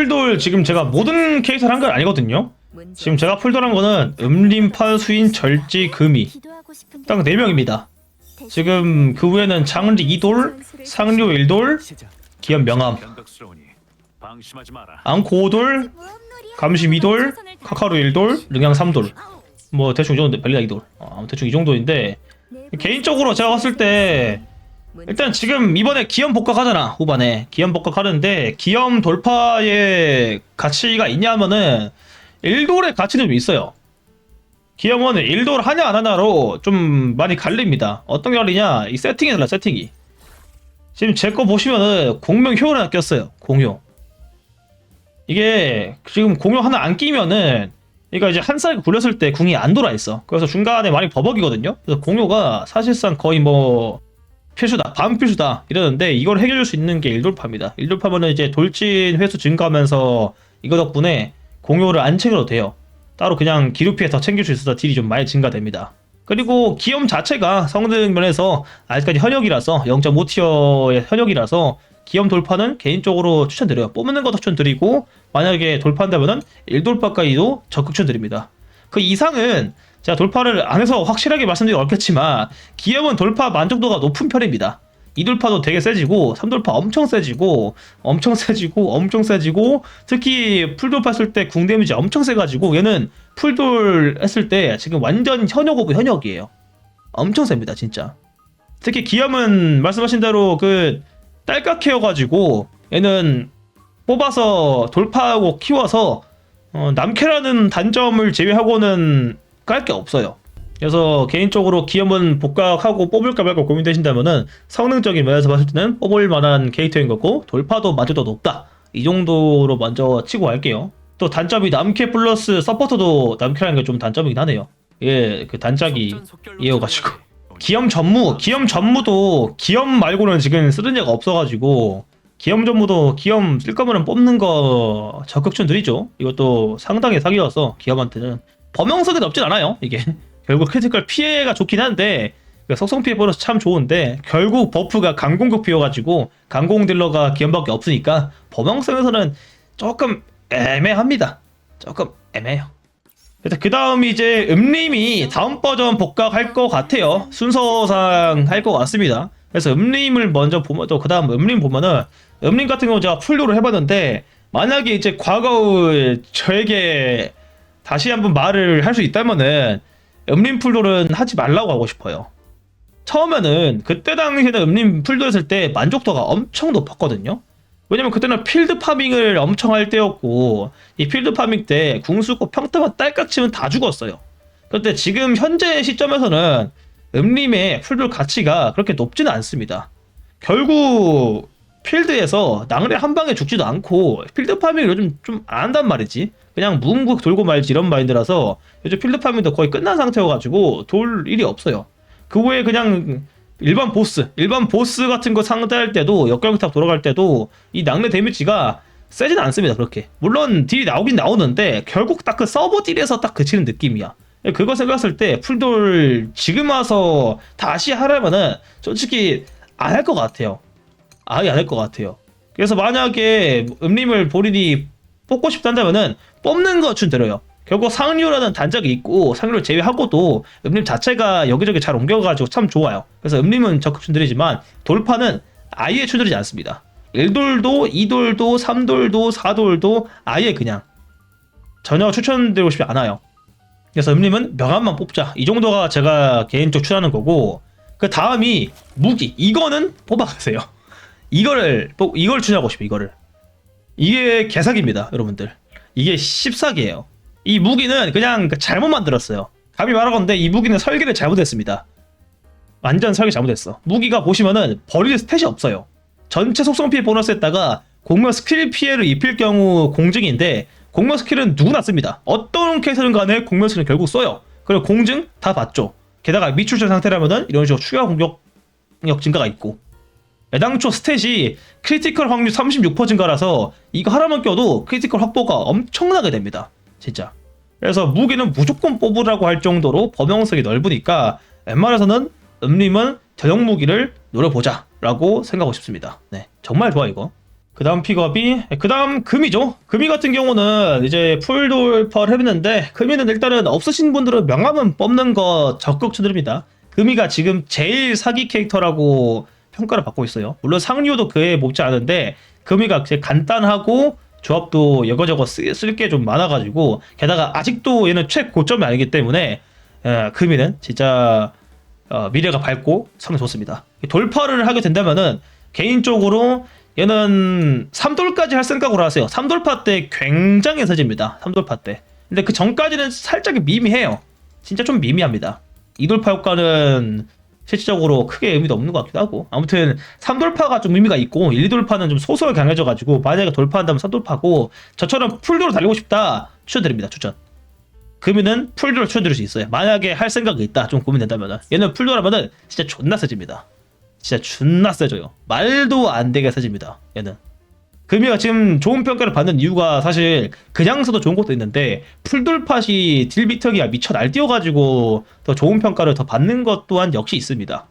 풀돌 지금 제가 모든 케이스를 한 건 아니거든요. 지금 제가 풀돌한 거는 음림파 수인 절지 금이 딱 4명입니다. 지금 그 후에는 장리 2돌, 상류 1돌, 기현 명함. 앙코 5돌, 감시 2돌, 카카로 1돌, 릉양 3돌. 뭐 대충 이 정도, 벨리가 2돌. 어, 대충 이 정도인데 개인적으로 제가 봤을 때 일단 지금 이번에 기염 복각하잖아 후반에. 기염 복각하는데 기염 돌파의 가치가 있냐면은 1돌의 가치는 좀 있어요. 기염은 1돌 하냐 안 하냐로 좀 많이 갈립니다. 어떤 게 갈리냐? 이 세팅이 달라 세팅이. 지금 제 거 보시면은 공명 효를 하나 꼈어요 공효 이게 지금 공효 하나 안 끼면은 그러니까 이제 한 살 굴렸을 때 궁이 안 돌아 있어. 그래서 중간에 많이 버벅이거든요. 그래서 공효가 사실상 거의 뭐 필수다, 밤 필수다 이러는데 이걸 해결할 수 있는 게 일돌파입니다. 일돌파면은 이제 돌진 횟수 증가하면서 이거 덕분에 공효를 안 챙겨도 돼요. 따로 그냥 기루피에서 챙길 수 있어서 딜이 좀 많이 증가됩니다. 그리고 기염 자체가 성능 면에서 아직까지 현역이라서 0.5티어의 현역이라서 기염 돌파는 개인적으로 추천드려요. 뽑는 것도 추천드리고 만약에 돌파한다면은 1돌파까지도 적극 추천드립니다. 그 이상은 제가 돌파를 안 해서 확실하게 말씀드리기 어렵겠지만 기염은 돌파 만족도가 높은 편입니다. 2돌파도 되게 세지고 3돌파 엄청 세지고 엄청 세지고 엄청 세지고 특히 풀돌파 했을 때 궁 데미지 엄청 세가지고 얘는 풀돌 했을 때 지금 완전 현역 오브 현역이에요. 엄청 셉니다 진짜. 특히 기염은 말씀하신 대로 그 딸깍해여가지고 얘는 뽑아서 돌파하고 키워서 어, 남캐라는 단점을 제외하고는 깔 게 없어요. 그래서 개인적으로 기염은 복각하고 뽑을까 말까 고민되신다면은 성능적인 면에서 봤을 때는 뽑을 만한 캐릭터인 거고 돌파도 만족도 높다. 이 정도로 먼저 치고 갈게요. 또 단점이 남캐 플러스 서포터도 남캐라는 게 좀 단점이긴 하네요. 예, 그 단짝이 이어가지고. 기염 전무, 기염 전무도 기염 말고는 지금 쓰는 애가 없어가지고 기염 전무도 기염 쓸 거면 뽑는 거 적극 추천드리죠. 이것도 상당히 사기여서 기염한테는 범용성이 높진 않아요. 이게 결국 크리티컬 피해가 좋긴 한데 그 속성 피해 보너스 참 좋은데 결국 버프가 강공격 피어가지고 강공 딜러가 기염밖에 없으니까 범용성에서는 조금 애매합니다. 조금 애매해요. 그 다음 이제 음림이 다음 버전 복각할 것 같아요. 순서상 할 것 같습니다. 그래서 음림을 먼저 보면 또 그 다음 음림 보면은 음림 같은 경우 제가 풀로를 해봤는데 만약에 이제 과거 저에게 다시 한번 말을 할 수 있다면은 음림 풀돌은 하지 말라고 하고 싶어요. 처음에는 그때 당시에는 음림 풀돌 했을 때 만족도가 엄청 높았거든요. 왜냐면 그때는 필드 파밍을 엄청 할 때였고 이 필드 파밍 때 궁수고 평타만 딸깍 치면 다 죽었어요. 그런데 지금 현재 시점에서는 음림의 풀돌 가치가 그렇게 높지는 않습니다. 결국 필드에서 낭래 한 방에 죽지도 않고 필드 파밍을 요즘 좀 안 한단 말이지. 그냥 무궁국 돌고 말지 이런 마인드라서 요즘 필드 파밍도 거의 끝난 상태여가지고 돌 일이 없어요. 그 후에 그냥 일반 보스, 일반 보스 같은 거 상대할 때도 역경탑 돌아갈 때도 이 낭래 데미지가 세지는 않습니다. 그렇게 물론 딜이 나오긴 나오는데 결국 딱 그 서버 딜에서 딱 그치는 느낌이야. 그거 생각했을 때 풀돌 지금 와서 다시 하려면은 솔직히 안 할 것 같아요. 아예 안 할 것 같아요. 그래서 만약에 음림을 본인이 뽑고 싶다면은 뽑는 거 추천드려요. 결국 상류라는 단짝이 있고 상류를 제외하고도 음림 자체가 여기저기 잘 옮겨가지고 참 좋아요. 그래서 음림은 적극 추천드리지만 돌파는 아예 추천드리지 않습니다. 1돌도 2돌도 3돌도 4돌도 아예 그냥 전혀 추천드리고 싶지 않아요. 그래서 음림은 명함만 뽑자. 이 정도가 제가 개인적 추천하는 거고 그 다음이 무기. 이거는 뽑아가세요. 이거를 뽑 이걸 추천하고 싶어. 이거를. 이게 개사기입니다, 여러분들. 이게 씹사기예요. 이 무기는 그냥 잘못 만들었어요. 감히 말하건데 이 무기는 설계를 잘못했습니다. 완전 설계 잘못했어. 무기가 보시면은 버릴 스탯이 없어요. 전체 속성 피해 보너스에다가 공격 스킬 피해를 입힐 경우 공증인데 공격 스킬은 누구나 씁니다. 어떤 케이스는 간에 공격 스킬은 결국 써요. 그리고 공증 다 받죠. 게다가 미출전 상태라면은 이런 식으로 추가 공격력 증가가 있고 애당초 스탯이 크리티컬 확률 36% 증가라서 이거 하나만 껴도 크리티컬 확보가 엄청나게 됩니다. 진짜. 그래서 무기는 무조건 뽑으라고 할 정도로 범용성이 넓으니까 웬만해서는 음림은 저형 무기를 노려보자 라고 생각하고 싶습니다. 네, 정말 좋아 이거. 그 다음 픽업이, 그 다음 금이죠. 금이 같은 경우는 이제 풀 돌파를 해봤는데, 금이는 일단은 없으신 분들은 명함은 뽑는 거 적극 추드립니다. 금이가 지금 제일 사기 캐릭터라고 평가를 받고 있어요. 물론 상류도 그에 못지 않은데, 금이가 간단하고, 조합도 이거저거 쓸 게 좀 많아가지고, 게다가 아직도 얘는 최고점이 아니기 때문에, 에, 금이는 진짜 어, 미래가 밝고 참 좋습니다. 돌파를 하게 된다면은 개인적으로 얘는 3돌까지 할 생각으로 하세요. 3돌파 때 굉장히 세집니다. 3돌파 때. 근데 그 전까지는 살짝 미미해요. 진짜 좀 미미합니다. 2돌파 효과는 실질적으로 크게 의미도 없는 것 같기도 하고 아무튼 3돌파가 좀 의미가 있고 1, 2돌파는 좀 소설 강해져가지고 만약에 돌파한다면 3돌파고 저처럼 풀도로 달리고 싶다 추천드립니다. 추천. 그러면은 풀도를 추천드릴 수 있어요. 만약에 할 생각이 있다, 좀 고민된다면은 얘는 풀도라면은 진짜 존나 세집니다. 진짜 존나 세져요. 말도 안 되게 세집니다. 얘는. 금이가 지금 좋은 평가를 받는 이유가 사실 그냥 써도 좋은 것도 있는데 풀돌팟이 딜비터기가 미쳐 날뛰어가지고 더 좋은 평가를 더 받는 것 또한 역시 있습니다.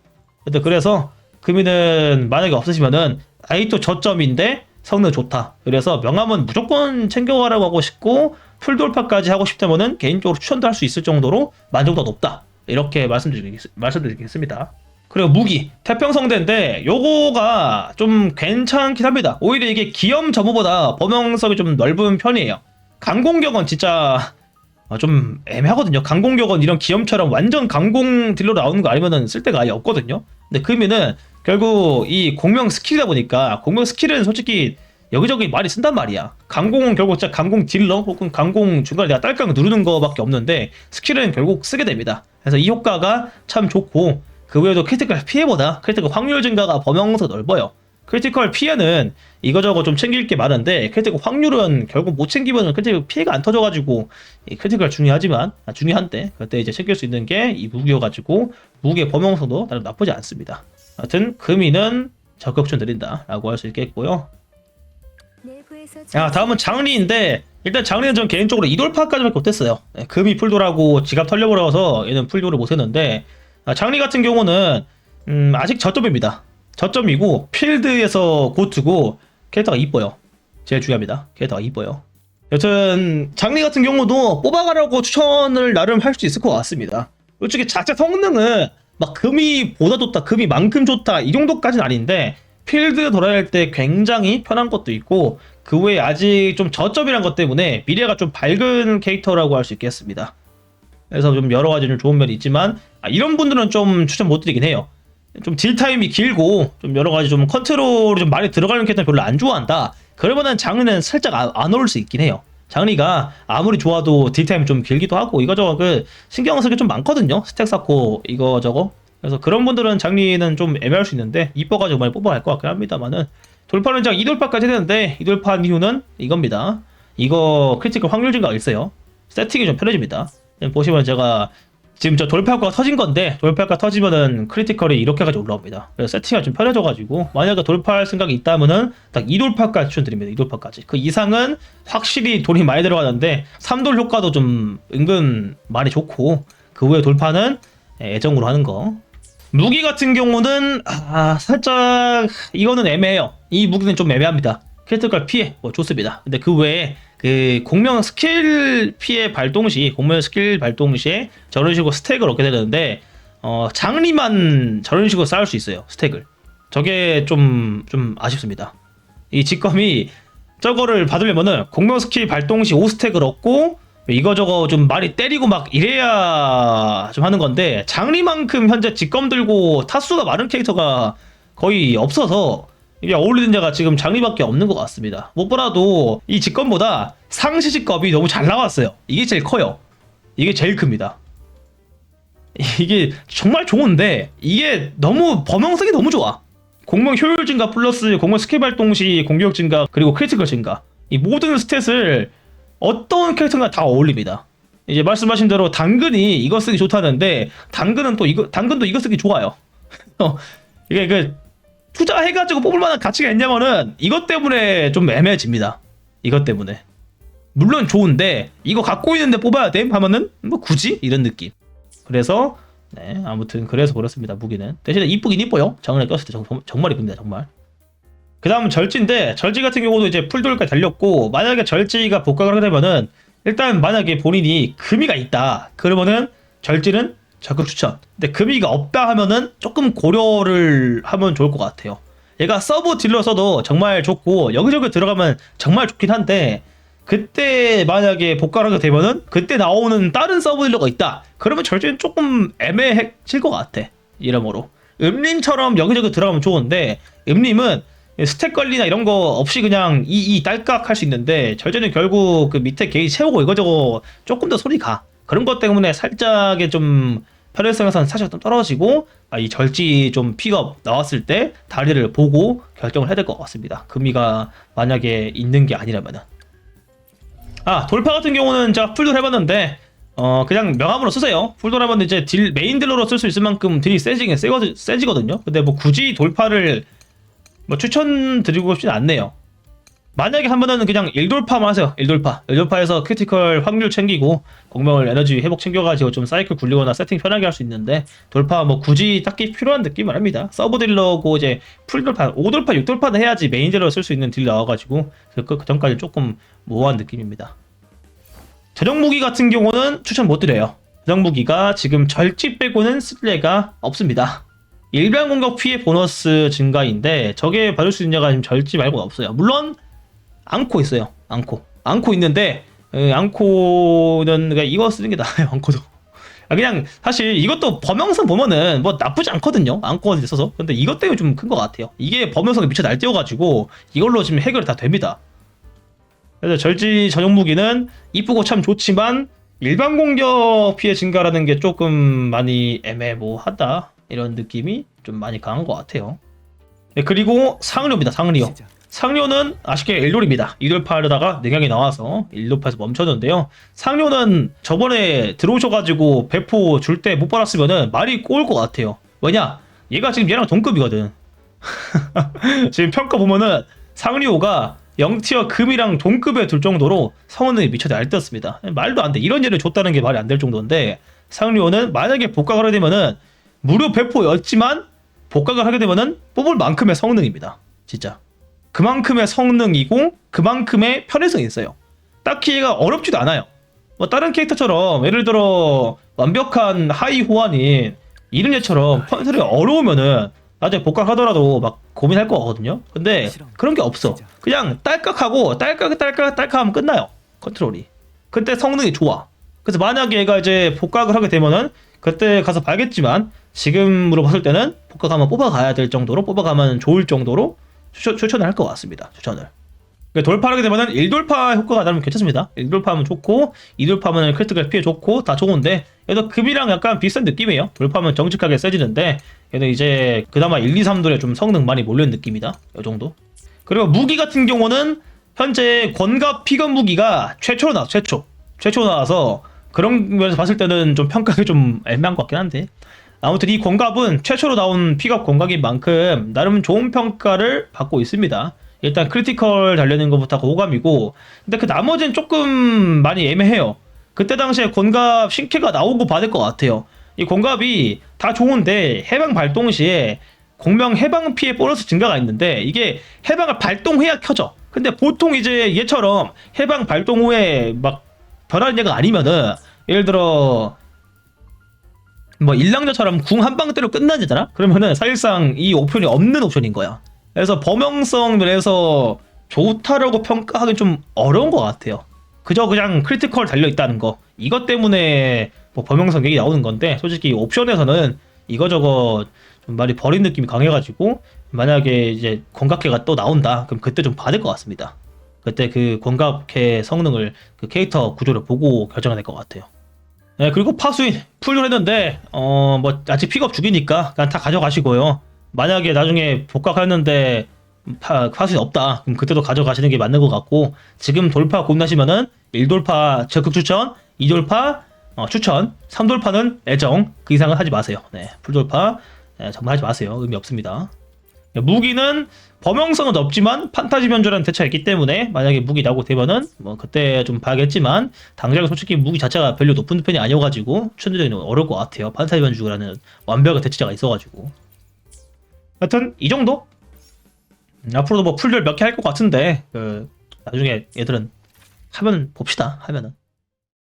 그래서 금이는 만약에 없으시면은 아이또 저점인데 성능 좋다. 그래서 명함은 무조건 챙겨가라고 하고 싶고 풀돌파까지 하고 싶다면은 개인적으로 추천도 할 수 있을 정도로 만족도가 높다. 이렇게 말씀드리겠, 말씀드리겠습니다. 그리고 무기 태평성대인데 요거가 좀 괜찮긴 합니다. 오히려 이게 기염 점호보다 범용성이 좀 넓은 편이에요. 강공격은 진짜 어, 좀 애매하거든요. 강공격은 이런 기염처럼 완전 강공 딜로 나오는 거 아니면은 쓸 데가 아예 없거든요. 근데 금이는 결국 이 공명 스킬이다 보니까 공명 스킬은 솔직히 여기저기 많이 쓴단 말이야. 강공은 결국 진짜 강공 딜러 혹은 강공 중간에 내가 딸깍 누르는 거밖에 없는데 스킬은 결국 쓰게 됩니다. 그래서 이 효과가 참 좋고 그 외에도 크리티컬 피해보다 크리티컬 확률 증가가 범용서 넓어요. 크리티컬 피해는 이거저거 좀 챙길 게 많은데 크리티컬 확률은 결국 못 챙기면 크리티컬 피해가 안 터져가지고 이 크리티컬 중요하지만 아, 중요한데 그때 이제 챙길 수 있는 게 이 무기여가지고 무기의 범용성도 나름 나쁘지 않습니다. 하여튼 금이는 적극 추천드린다라고 할 수 있겠고요. 아 다음은 장리인데 일단 장리는 전 개인적으로 이돌파까지밖에 못했어요. 네, 금이 풀돌하고 지갑 털려버려서 얘는 풀돌을 못했는데 아, 장리 같은 경우는 음, 아직 저점입니다. 저점이고 필드에서 고트고 캐릭터가 이뻐요. 제일 중요합니다. 캐릭터가 이뻐요. 여튼 장리 같은 경우도 뽑아가라고 추천을 나름 할 수 있을 것 같습니다. 솔직히 자체 성능은 막 금이 보다 좋다, 금이 만큼 좋다 이 정도까지는 아닌데 필드 돌아야 때 굉장히 편한 것도 있고 그 외에 아직 좀 저점이란 것 때문에 미래가 좀 밝은 캐릭터라고 할 수 있겠습니다. 그래서 좀 여러 가지 좀 좋은 면이 있지만 아, 이런 분들은 좀 추천 못 드리긴 해요. 좀 딜 타임이 길고 좀 여러 가지 좀 컨트롤이 좀 많이 들어가는 캐릭터 별로 안 좋아한다. 그러면은 장르는 살짝 안, 안 어울 수 있긴 해요. 장르가 아무리 좋아도 딜 타임이 좀 길기도 하고 이거저거 그 신경 쓸게좀 많거든요. 스택 쌓고 이거저거. 그래서 그런 분들은 장르는 좀 애매할 수 있는데 이뻐가지고 많이 뽑아갈 것 같긴 합니다만은 돌파는 장 2돌파까지 했는데 2돌파 이유는 이겁니다. 이거 크리티컬 확률 증가가 있어요. 세팅이 좀 편해집니다. 보시면 제가 지금 저 효과가 터진 건데 돌파 효과 터지면은 크리티컬이 이렇게까지 올라옵니다. 그래서 세팅이 좀 편해져가지고 만약에 돌파할 생각이 있다면은 딱 2돌파까지 추천드립니다. 2돌파까지. 그 이상은 확실히 돈이 많이 들어가는데 3돌 효과도 좀 은근 많이 좋고 그 후에 돌파는 애정으로 하는 거. 무기 같은 경우는 아 살짝 이거는 애매해요. 이 무기는 좀 애매합니다. 크리티컬 피해 뭐 좋습니다. 근데 그 외에 그 공명 스킬 피해 발동 시 공명 스킬 발동 시에 저런 식으로 스택을 얻게 되는데 어 장리만 저런 식으로 쌓을 수 있어요 스택을. 저게 좀 좀 아쉽습니다. 이 직검이 저거를 받으려면은 공명 스킬 발동 시 5스택을 얻고 이거저거 좀 많이 때리고 막 이래야 좀 하는 건데 장리만큼 현재 직검 들고 타수가 많은 캐릭터가 거의 없어서 어울리는 자가 지금 장리밖에 없는 것 같습니다. 무엇보다도 이 직검보다 상시 직검이 너무 잘 나왔어요. 이게 제일 커요. 이게 제일 큽니다. 이게 정말 좋은데 이게 너무 범용성이 너무 좋아. 공명 효율 증가 플러스 공명 스킬 발동 시 공격 증가 그리고 크리티컬 증가 이 모든 스탯을 어떤 캐릭터가 다 어울립니다. 이제 말씀하신 대로 당근이 이거 쓰기 좋다는데 당근은 또 이거 당근도 이거 쓰기 좋아요. 어, 이게 그 투자해가지고 뽑을 만한 가치가 있냐면은 이것 때문에 좀 애매해집니다. 이것 때문에. 물론 좋은데 이거 갖고 있는데 뽑아야 돼? 하면은 뭐 굳이 이런 느낌. 그래서 네 아무튼 그래서 그렇습니다 무기는 대신에 이쁘긴 이뻐요 장은에 꼈을 때 정, 정말 이쁩니다 정말 그 다음은 절지인데 절지 같은 경우도 이제 풀돌까지 달렸고 만약에 절지가 복각을 하게 되면은 일단 만약에 본인이 금이가 있다 그러면은 절지는 적극 추천. 근데 금이가 없다 하면은 조금 고려를 하면 좋을 것 같아요. 얘가 서브 딜러서도 정말 좋고 여기저기 들어가면 정말 좋긴 한데 그때 만약에 복각을 하게 되면은 그때 나오는 다른 서브 딜러가 있다. 그러면 절지는 조금 애매해질 것 같아. 이러므로. 음림처럼 여기저기 들어가면 좋은데 음림은 스택 관리나 이런 거 없이 그냥 이, 이 딸깍 할 수 있는데 절제는 결국 그 밑에 게이지 채우고 이거저거 조금 더 손이 가. 그런 것 때문에 살짝의 좀 편의성에서는 사실 좀 떨어지고 아, 이 절지 좀 픽업 나왔을 때 다리를 보고 결정을 해야 될 것 같습니다 금이가 만약에 있는 게 아니라면은 아 돌파 같은 경우는 제가 풀돌 해봤는데 어 그냥 명함으로 쓰세요. 풀돌 하면 이제 딜 메인 딜러로 쓸 수 있을 만큼 딜이 세지긴 세거, 세지거든요. 근데 뭐 굳이 돌파를 뭐 추천드리고 싶진 않네요. 만약에 하면은 그냥 1돌파만 하세요. 1돌파. 1돌파에서 크리티컬 확률 챙기고 공명을 에너지 회복 챙겨가지고 좀 사이클 굴리거나 세팅 편하게 할 수 있는데 돌파 뭐 굳이 딱히 필요한 느낌은 아닙니다. 서브 딜러고 이제 풀 돌파, 5돌파, 6돌파는 해야지 메인 딜러 쓸 수 있는 딜 나와가지고 그, 그 전까지 조금 모호한 느낌입니다. 저녁 무기 같은 경우는 추천 못 드려요. 저녁 무기가 지금 절지 빼고는 쓸래가 없습니다. 일반 공격 피해 보너스 증가인데 저게 받을 수 있냐가 지금 절지 말고는 없어요. 물론 앙코 있어요. 앙코. 앙코 있는데 에, 앙코는 그냥 이거 쓰는 게 나아요. 앙코도. 아, 그냥 사실 이것도 범용성 보면은 뭐 나쁘지 않거든요. 앙코가 있어서. 근데 이것 때문에 좀 큰 것 같아요. 이게 범용성에 미쳐 날뛰어가지고 이걸로 지금 해결이 다 됩니다. 그래서 절지 전용 무기는 이쁘고 참 좋지만 일반 공격 피해 증가라는 게 조금 많이 애매모하다 이런 느낌이 좀 많이 강한 것 같아요. 네, 그리고 상류입니다. 상류. 상류는 아쉽게 일돌입니다. 이돌파하려다가 능력이 나와서 일돌파에서 멈췄는데요. 상류는 저번에 들어오셔가지고 배포 줄 때 못 받았으면은 말이 꼬일 것 같아요. 왜냐? 얘가 지금 얘랑 동급이거든. 지금 평가 보면은 상류가 0티어 금이랑 동급에 둘 정도로 성능이 미쳐 날뛰었습니다. 말도 안 돼. 이런 예를 줬다는 게 말이 안 될 정도인데 상류는 만약에 복각을 하게 되면은 무료 배포였지만 복각을 하게 되면은 뽑을 만큼의 성능입니다. 진짜. 그만큼의 성능이고 그만큼의 편의성이 있어요. 딱히 얘가 어렵지도 않아요. 뭐 다른 캐릭터처럼 예를 들어 완벽한 하이 호환인 이름예처럼 컨트롤이 어려우면은 나중에 복각하더라도 막 고민할 거 같거든요. 근데 그런 게 없어. 그냥 딸깍하고 딸깍 딸깍 딸깍하면 끝나요. 컨트롤이. 그때 성능이 좋아. 그래서 만약에 얘가 이제 복각을 하게 되면은 그때 가서 봐야겠지만 지금으로 봤을 때는 복각하면 뽑아가야 될 정도로 뽑아가면 좋을 정도로 추천, 추천 을 할 것 같습니다. 추천을. 그러니까 돌파하게 되면은 1돌파 효과가 나면 괜찮습니다. 1돌파하면 좋고 2돌파하면 크리티컬 피해 좋고 다 좋은데 얘도 급이랑 약간 비슷한 느낌이에요. 돌파하면 정직하게 세지는데 얘는 이제 그나마 1, 2, 3돌에 좀 성능 많이 몰리는 느낌이다. 이 정도. 그리고 무기 같은 경우는 현재 권갑 피건 무기가 최초로 나왔어. 최초. 최초 나와서 그런 면에서 봤을 때는 좀 평가가 좀 애매한 것 같긴 한데 아무튼 이 권갑은 최초로 나온 픽업 권각인 만큼 나름 좋은 평가를 받고 있습니다. 일단 크리티컬 달려는 것부터 호감이고 근데 그 나머지는 조금 많이 애매해요. 그때 당시에 권갑 신캐가 나오고 받을 것 같아요. 이 권갑이 다 좋은데 해방 발동 시에 공명 해방 피해 보너스 증가가 있는데 이게 해방을 발동해야 켜져. 근데 보통 이제 얘처럼 해방 발동 후에 막 변하는 얘가 아니면은 예를 들어 뭐 일랑자처럼 궁 한방 때로 끝나잖아? 그러면은 사실상 이 옵션이 없는 옵션인 거야. 그래서 범용성 면에서 좋다라고 평가하기 좀 어려운 것 같아요. 그저 그냥 크리티컬 달려 있다는 거. 이것 때문에 뭐 범용성 얘기 나오는 건데 솔직히 옵션에서는 이거저거 좀 말이 버린 느낌이 강해가지고 만약에 이제 권각해가 또 나온다 그럼 그때 좀 받을 것 같습니다. 그때 그 권각해 성능을 그 캐릭터 구조를 보고 결정해야 될 것 같아요. 네, 그리고 파수인 풀을 했는데 어 뭐 아직 픽업 중이니까 그냥 다 가져가시고요. 만약에 나중에 복각하는데 파, 파수인 없다. 그럼 그때도 가져가시는 게 맞는 것 같고 지금 돌파 고민하시면은 1돌파 적극 추천, 2돌파 어, 추천, 3돌파는 애정 그 이상은 하지 마세요. 네, 풀돌파 네, 정말 하지 마세요. 의미 없습니다. 네, 무기는 범용성은 없지만 판타지 변조라는 대차가 있기 때문에 만약에 무기 나오고 되면은 뭐 그때 좀 봐야겠지만 당장 솔직히 무기 자체가 별로 높은 편이 아니어가지고 추천드리기는 어려울 것 같아요. 판타지 변조라는 완벽한 대체자가 있어가지고. 하여튼 이 정도? 음, 앞으로도 뭐 풀들 몇 개 할 것 같은데 그 나중에 얘들은 하면 봅시다 하면은